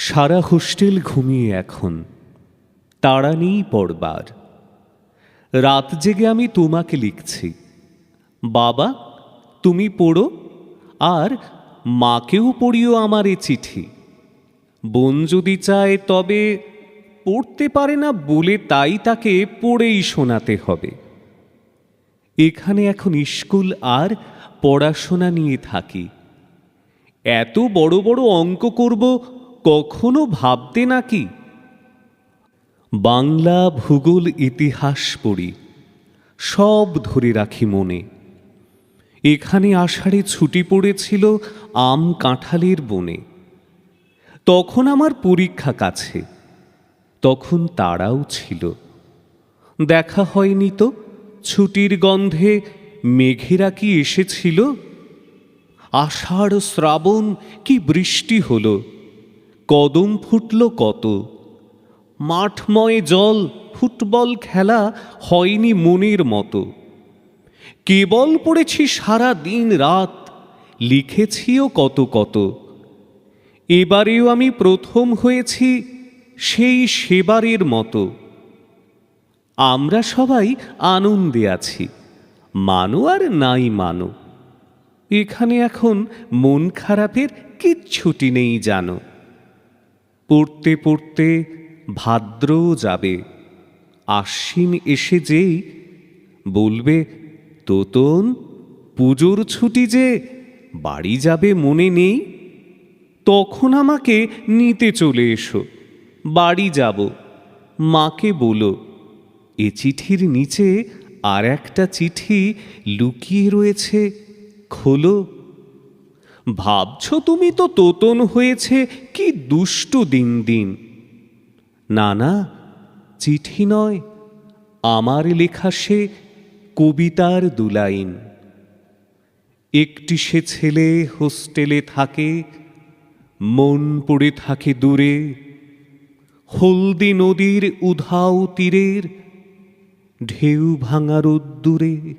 সারা hostel ঘুমিয়ে এখন। তাড়া নেই পড়বার। রাত জেগে আমি তোমাকে লিখছি। বাবা, তুমি পড়ো, আর মাকেও পড়িও আমার এ চিঠি। বোন যদি চায় তবে পড়তে পারে না বলে তাই তাকে পড়েই শোনাতে হবে। এখানে এখন স্কুল আর পড়াশোনা নিয়ে থাকি। এত বড় বড় অঙ্ক করব কখনো ভাবতে নাকি? বাংলা ভূগোল ইতিহাস পড়ি, সব ধরে রাখি মনে। এখানে আষাঢ়ে ছুটি পড়েছিল আম কাঁঠালের বনে। তখন আমার পরীক্ষা কাছে, তখন তারাও ছিল। দেখা হয়নি তো, ছুটির গন্ধে মেঘেরা কি এসেছিল? আষাঢ় শ্রাবণ কি বৃষ্টি হলো? কদম ফুটল কত? মাঠময় জল ফুটবল খেলা হয়নি মনের মতো। কেবল পড়েছি সারা দিন রাত, লিখেছিও কত কত। এবারেও আমি প্রথম হয়েছি সেই সেবারের মতো। আমরা সবাই আনন্দে আছি, মানো আর নাই মানো। এখানে এখন মন খারাপের কিচ্ছুটি নেই জানো। পড়তে পড়তে ভাদ্রও যাবে। আশ্বিন এসে যেই বলবে, তোতন, পুজোর ছুটি যে বাড়ি যাবে মনে নেই, তখন আমাকে নিতে চলে এসো, বাড়ি যাব। মাকে বলো, এ চিঠির নিচে আর একটা চিঠি লুকিয়ে রয়েছে, খোলো। ভাবছ তুমি তো তোতন হয়েছে, কি দুষ্টু দিন দিন। না না, চিঠি নয়, আমার লেখা সে কবিতার দুলাইন একটি সে ছেলে হোস্টেলে থাকে, মন পড়ে থাকে দূরে, হলদি নদীর উধাও তীরের, ঢেউ ভাঙা রোদ্দুরে।